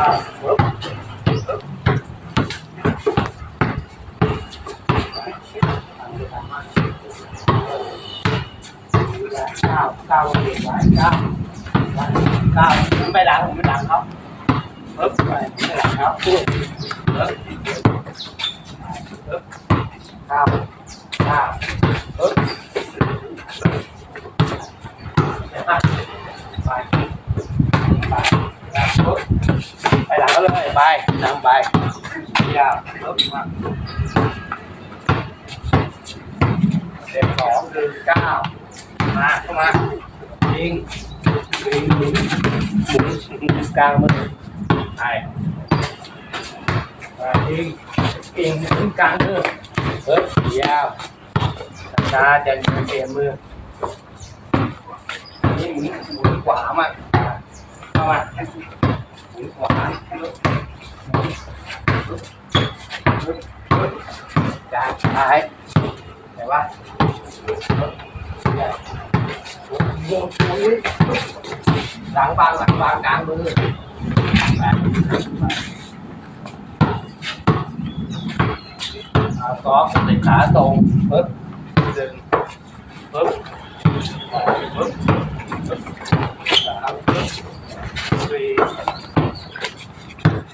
ข้าวปึ๊บปึ๊บเก้าเก้าเก็บไว้เก้าเก้าผมไม่ล้างผมไม่ล้างเขาปึ๊บไปไม่ล้างเขาปึ๊บปึ๊บปึ๊บเก้าเก้าปึ๊บเดี๋ยวมาไป ไปปึ๊บไปหลังก็เลย ไปหลังไปยาวปึ๊บมาเด็กสองคือเก้ามาเข้ามายิงยิงหมุนหมุนกลางมือไปมายิงยิงหมุนกลางมือปึ๊บยาวช้าจะเปลี่ยนมือนี่หมุนหมุนขวามาเข้ามา หมุนขวาจานซ้ายแต่ว่าโยนตัวนี้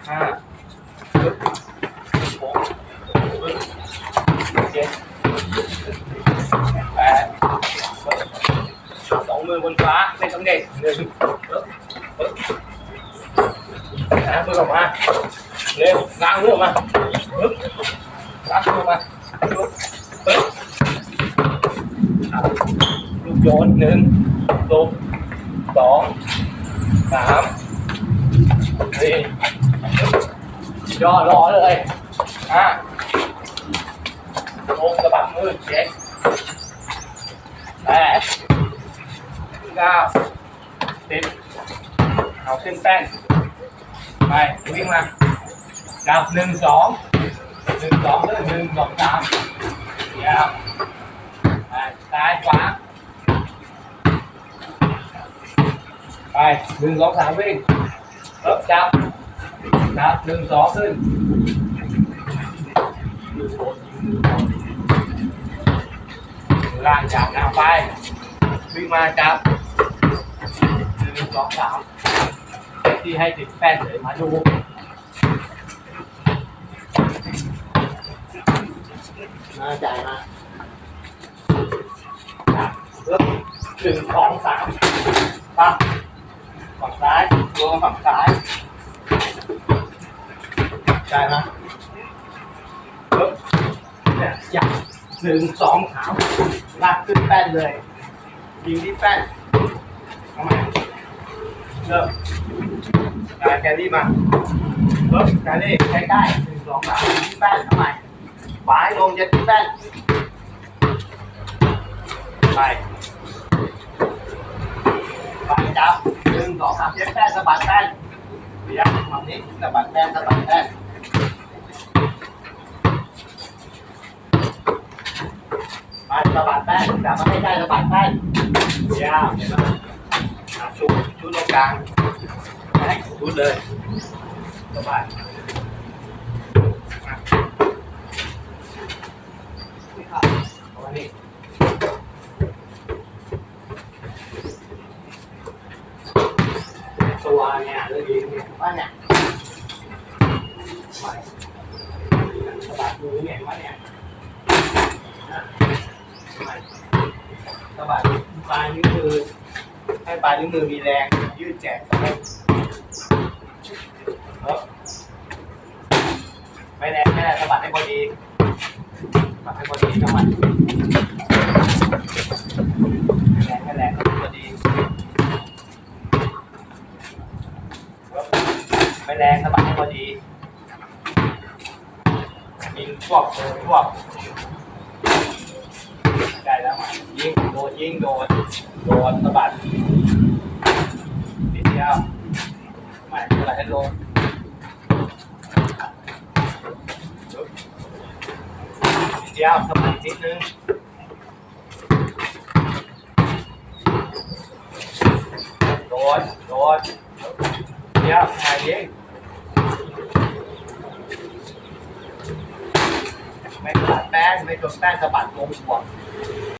ห้าหกเจ็ดแปดสองมือบนฟ้าไม่สำเร็จหนึ่งนะมือออกมาเร็วล้างมือออกมาล้างมือออกมาลูกโยนหนึ่งลูกสองสามสี่ ย่อรอเลยอะลงสะบัดมือเช็คแปดเก้าสิบเอาขึ้นแป้นไปวิ่งมาดับหนึ่งสองหนึ่งสองเลยหนึ่งสองสามเดี๋ยวไปซ้ายขวาไปหนึ่งสองสามวิ่งเริ่มจับ นับหนึ่งสองขึ้นล่างจับหน้าไปวิ่งมาจับหนึ่งสองสามที่ให้ติดแป้นเลยมาดูมาจ่ายมาจับเริ่มหนึ่งสองสามปั๊บฝั่งซ้ายรวมฝั่งซ้าย ได้ไหมปึ๊บเนี่ยจับหนึ่งสองสามลากขึ้นแป้นเลยยิงที่แป้นทำไมเริ่มการแครี่มาปึ๊บแครี่ใช้ได้หนึ่งสองสามยิงที่แป้นทำไมขวาให้ลงจะที่แป้นไปไปจับหนึ่งสองสามย็บแป้นสะบัดแป้นเดี๋ยวทำนี้สะบัดแป้นสะบัดแป้น ไปสะบัดแป้งจับมาให้ได้สะบัดแป้งยี่ยมเห็นไหมชุดชุดตรงกลางให้ชุดเลยสะบัดอะนี่ครับเอามานี่ตัวเนี่ยเรื่องนี้เนี่ยว่าเนี่ยไปสะบัดมือเนี่ยว่าเนี่ย สะบัดปลายนิ้วมือ ให้ปลายนิ้วมือมีแรงยืดแจกไม่แรงไม่แรงสะบัดให้พอดีสะบัดให้พอดีน้ำมันไม่แรงไม่แรงพอดีไม่แรงสะบัดให้พอดียิงพวกเออพวก ได้แล้วมายิงโดนยิงโดนโดนสะบัดนิดเดียวหม่เท่าไรให้ลงนิดเดียวสะบัดนิดนึงโดนโดนเดียวหม่ยิง ไม่สะบัดแป้งไม่โดนแป้งสะบัดลงหัว